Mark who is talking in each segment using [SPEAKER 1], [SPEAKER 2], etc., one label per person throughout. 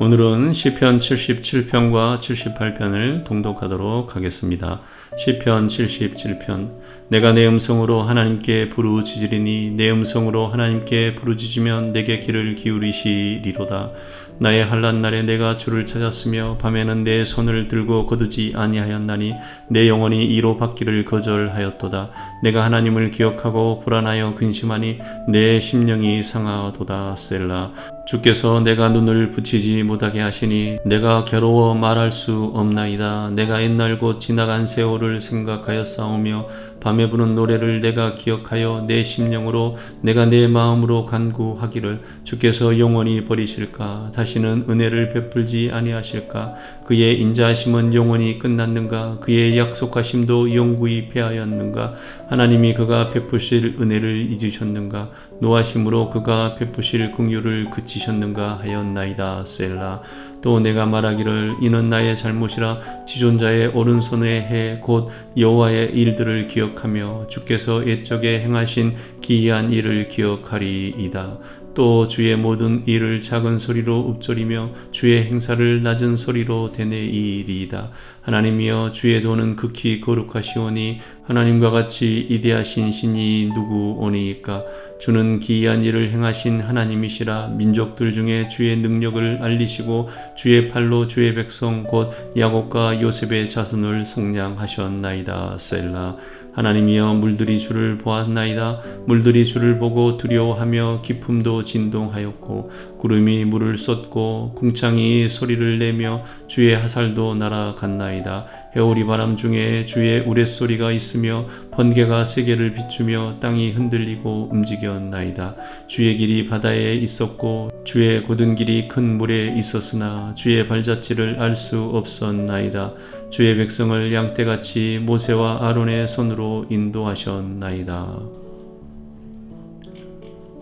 [SPEAKER 1] 오늘은 시편 77편과 78편을 동독하도록 하겠습니다. 시편 77편 내가 내 음성으로 하나님께 부르짖으리니 내 음성으로 하나님께 부르짖으면 내게 귀를 기울이시리로다. 나의 한란 날에 내가 주를 찾았으며 밤에는 내 손을 들고 거두지 아니하였나니 내 영혼이 이로 받기를 거절하였도다. 내가 하나님을 기억하고 불안하여 근심하니 내 심령이 상하도다. 셀라. 주께서 내가 눈을 붙이지 못하게 하시니 내가 괴로워 말할 수 없나이다. 내가 옛날 곧 지나간 세월을 생각하여 싸우며 밤에 부는 노래를 내가 기억하여 내 심령으로 내가 내 마음으로 간구하기를 주께서 영원히 버리실까? 다시는 은혜를 베풀지 아니하실까? 그의 인자하심은 영원히 끝났는가? 그의 약속하심도 영구히 패하였는가? 하나님이 그가 베푸실 은혜를 잊으셨는가? 노하심으로 그가 베푸실 긍휼을 그치셨는가 하였나이다 셀라 또 내가 말하기를 이는 나의 잘못이라 지존자의 오른손에 해곧 여호와의 일들을 기억하며 주께서 옛적에 행하신 기이한 일을 기억하리이다. 또 주의 모든 일을 작은 소리로 읊조리며 주의 행사를 낮은 소리로 되뇌이리이다. 하나님이여 주의 도는 극히 거룩하시오니 하나님과 같이 이대하신 신이 누구오니이까? 주는 기이한 일을 행하신 하나님이시라. 민족들 중에 주의 능력을 알리시고 주의 팔로 주의 백성 곧 야곱과 요셉의 자손을 속량하셨나이다. 셀라 하나님이여 물들이 주를 보았나이다. 물들이 주를 보고 두려워하며 기품도 진동하였고 구름이 물을 쏟고 궁창이 소리를 내며 주의 하살도 날아갔나이다. 해오리 바람 중에 주의 우레소리가 있으며 번개가 세계를 비추며 땅이 흔들리고 움직였나이다. 주의 길이 바다에 있었고 주의 곧은 길이 큰 물에 있었으나 주의 발자취를 알 수 없었나이다. 주의 백성을 양떼같이 모세와 아론의 손으로 인도하셨나이다.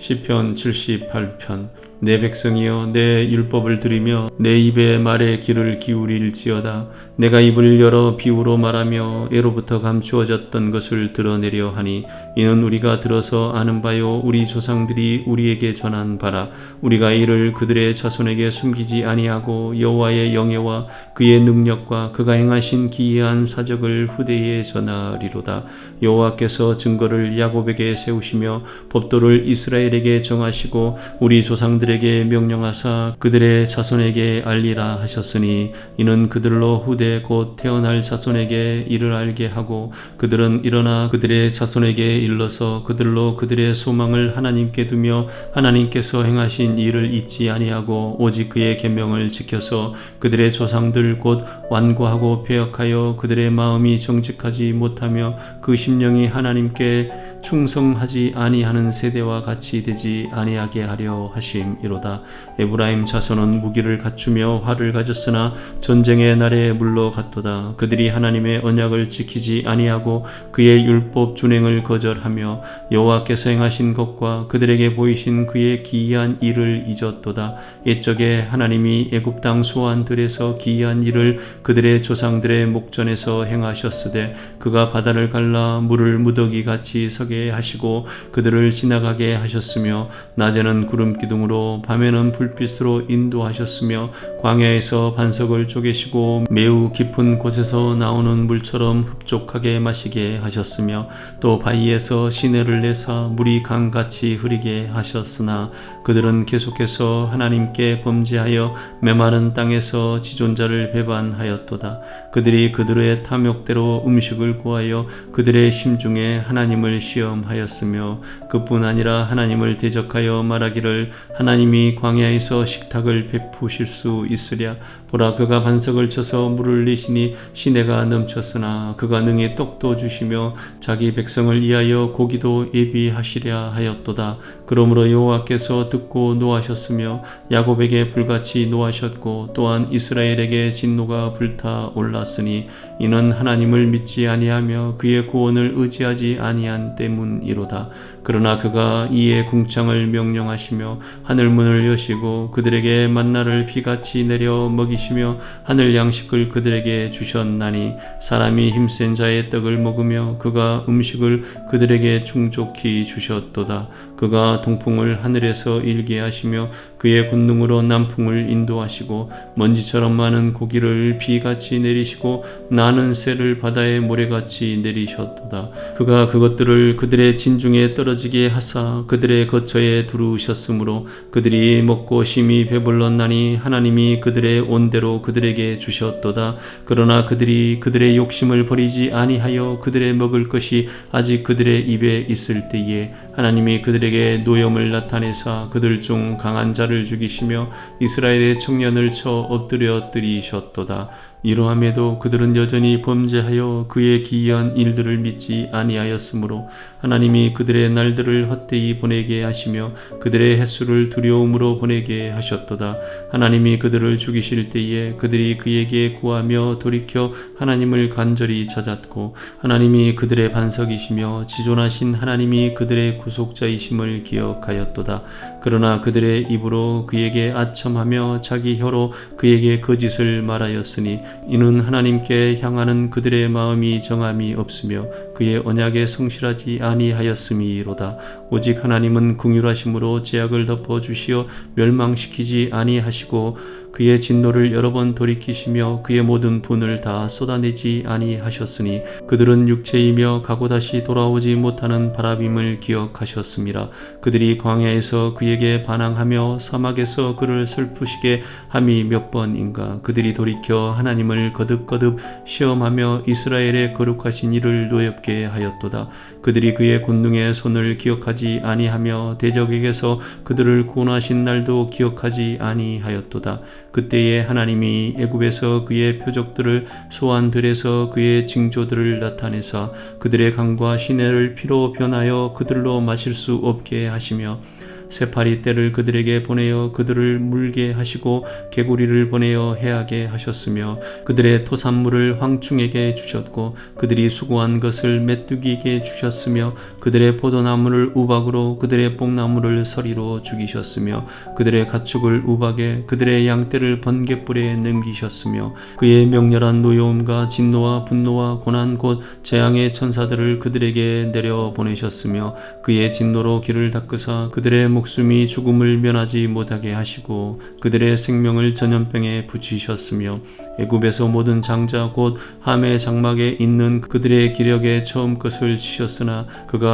[SPEAKER 1] 시편 78편 내 백성이여 내 율법을 들으며 내 입의 말에 귀를 기울일지어다 내가 입을 열어 비유로 말하며 예로부터 감추어졌던 것을 드러내려 하니 이는 우리가 들어서 아는 바요 우리 조상들이 우리에게 전한 바라. 우리가 이를 그들의 자손에게 숨기지 아니하고 여호와의 영예와 그의 능력과 그가 행하신 기이한 사적을 후대에 전하리로다. 여호와께서 증거를 야곱에게 세우시며 법도를 이스라엘에게 정하시고 우리 조상들에게 명령하사 그들의 자손에게 알리라 하셨으니 이는 그들로 후대 후대 곧 태어날 자손에게 이를 알게 하고 그들은 일어나 그들의 자손에게 일러서 그들로 그들의 소망을 하나님께 두며 하나님께서 행하신 일을 잊지 아니하고 오직 그의 계명을 지켜서 그들의 조상들 곧 완고하고 폐역하여 그들의 마음이 정직하지 못하며 그 심령이 하나님께 충성하지 아니하는 세대와 같이 되지 아니하게 하려 하심이로다. 에브라임 자손은 무기를 갖추며 활을 가졌으나 전쟁의 날에 물 물러갔도다. 그들이 하나님의 언약을 지키지 아니하고 그의 율법 준행을 거절하며 여호와께서 행하신 것과 그들에게 보이신 그의 기이한 일을 잊었도다. 옛적에 하나님이 애굽 땅 소환들에서 기이한 일을 그들의 조상들의 목전에서 행하셨으되 그가 바다를 갈라 물을 무더기 같이 서게 하시고 그들을 지나가게 하셨으며 낮에는 구름 기둥으로 밤에는 불빛으로 인도하셨으며 광야에서 반석을 쪼개시고 매우 깊은 곳에서 나오는 물처럼 흡족하게 마시게 하셨으며 또 바위에서 시내를 내사 물이 강같이 흐리게 하셨으나 그들은 계속해서 하나님께 범죄하여 메마른 땅에서 지존자를 배반하였도다. 그들이 그들의 탐욕대로 음식을 구하여 그들의 심중에 하나님을 시험하였으며 그뿐 아니라 하나님을 대적하여 말하기를 하나님이 광야에서 식탁을 베푸실 수 있으랴 보라 그가 반석을 쳐서 물을 내시니 시내가 넘쳤으나 그가 능히 떡도 주시며 자기 백성을 위하여 고기도 예비하시랴 하였도다. 그러므로 여호와께서 듣고 노하셨으며 야곱에게 불같이 노하셨고 또한 이스라엘에게 진노가 불타 올랐으니 이는 하나님을 믿지 아니하며 그의 구원을 의지하지 아니한 때문이로다. 그러나 그가 이에 궁창을 명령하시며 하늘 문을 여시고 그들에게 만나를 비같이 내려 먹이시며 하늘 양식을 그들 에게 주셨나니 사람이 힘센 자의 떡을 먹으며 그가 음식을 그들에게 충족히 주셨도다 그가 동풍을 하늘에서 일게 하시며 그의 권능으로 남풍을 인도하시고 먼지처럼 많은 고기를 비같이 내리시고 나는 새를 바다의 모래같이 내리셨도다. 그가 그것들을 그들의 진중에 떨어지게 하사 그들의 거처에 두르셨으므로 그들이 먹고 심히 배불렀나니 하나님이 그들의 온대로 그들에게 주셨도다. 그러나 그들이 그들의 욕심을 버리지 아니하여 그들의 먹을 것이 아직 그들의 입에 있을 때에 하나님이 그들에게 노염을 나타내사 그들 중 강한 자를 죽이시며 이스라엘의 청년을 쳐 엎드려 뜨리셨도다. 이러함에도 그들은 여전히 범죄하여 그의 기이한 일들을 믿지 아니하였으므로 하나님이 그들의 날들을 헛되이 보내게 하시며 그들의 횟수를 두려움으로 보내게 하셨도다. 하나님이 그들을 죽이실 때에 그들이 그에게 구하며 돌이켜 하나님을 간절히 찾았고 하나님이 그들의 반석이시며 지존하신 하나님이 그들의 구속자이심을 기억하였도다. 그러나 그들의 입으로 그에게 아첨하며 자기 혀로 그에게 거짓을 말하였으니 이는 하나님께 향하는 그들의 마음이 정함이 없으며 그의 언약에 성실하지 아니하였음이로다. 오직 하나님은 궁휼하심으로 제약을 덮어 주시어 멸망시키지 아니하시고 그의 진노를 여러 번 돌이키시며 그의 모든 분을 다 쏟아내지 아니하셨으니 그들은 육체이며 가고 다시 돌아오지 못하는 바람임을 기억하셨습니다. 그들이 광야에서 그에게 반항하며 사막에서 그를 슬프시게 함이 몇 번인가 그들이 돌이켜 하나님을 거듭거듭 시험하며 이스라엘의 거룩하신 이를 노엽게 하였도다. 그들이 그의 권능의 손을 기억하지 아니하며 대적에게서 그들을 구원하신 날도 기억하지 아니하였도다. 그때에 하나님이 애굽에서 그의 표적들을 소환들에서 그의 징조들을 나타내사 그들의 강과 시내를 피로 변하여 그들로 마실 수 없게 하시며 세파리 떼를 그들에게 보내어 그들을 물게 하시고 개구리를 보내어 해하게 하셨으며 그들의 토산물을 황충에게 주셨고 그들이 수고한 것을 메뚜기에게 주셨으며 그들의 포도나무를 우박으로 그들의 뽕나무를 서리로 죽이셨으며 그들의 가축을 우박에 그들의 양떼를 번개불에 넘기셨으며 그의 명렬한 노여움과 진노와 분노와 고난 곧 재앙의 천사들을 그들에게 내려 보내셨으며 그의 진노로 길을 닦으사 그들의 목숨이 죽음을 면하지 못하게 하시고 그들의 생명을 전염병에 붙이셨으며 애굽에서 모든 장자 곧 함의 장막에 있는 그들의 기력에 처음 것을 치셨으나 그가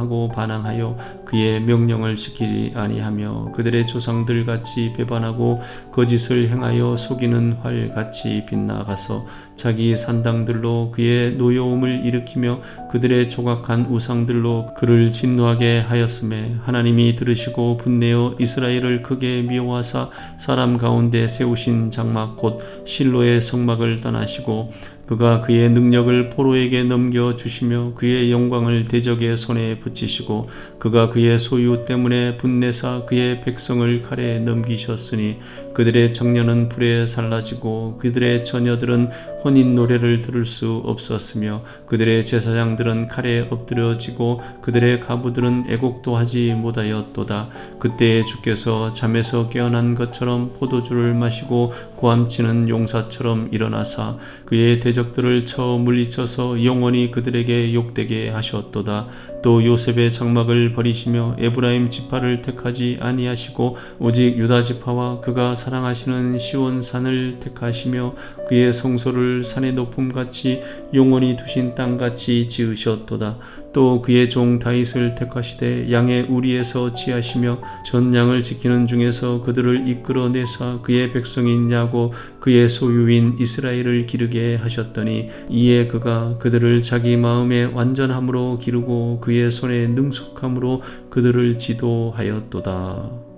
[SPEAKER 1] 하고 반항하여 그의 명령을 지키지 아니하며 그들의 조상들 같이 배반하고 거짓을 행하여 속이는 활 같이 빗나가서 자기 산당들로 그의 노여움을 일으키며 그들의 조각한 우상들로 그를 진노하게 하였음에 하나님이 들으시고 분내어 이스라엘을 크게 미워하사 사람 가운데 세우신 장막 곧 실로의 성막을 떠나시고 그가 그의 능력을 포로에게 넘겨 주시며 그의 영광을 대적의 손에 붙이시고 그가 그의 소유 때문에 분내사 그의 백성을 칼에 넘기셨으니 그들의 청년은 불에 살라지고 그들의 처녀들은 혼인 노래를 들을 수 없었으며 그들의 제사장들은 칼에 엎드려지고 그들의 가부들은 애곡도 하지 못하였도다. 그때에 주께서 잠에서 깨어난 것처럼 포도주를 마시고 고함치는 용사처럼 일어나사 그의 대적들을 쳐 물리쳐서 영원히 그들에게 욕되게 하셨도다 또 요셉의 장막을 버리시며 에브라임 지파를 택하지 아니하시고 오직 유다 지파와 그가 사랑하시는 시온 산을 택하시며 그의 성소를 산의 높음 같이 영원히 두신 땅 같이 지으셨도다. 또 그의 종 다윗을 택하시되 양의 우리에서 지하시며 전 양을 지키는 중에서 그들을 이끌어내사 그의 백성인 야고 그의 소유인 이스라엘을 기르게 하셨더니 이에 그가 그들을 자기 마음의 완전함으로 기르고 그의 손에 능숙함으로 그들을 지도하였도다.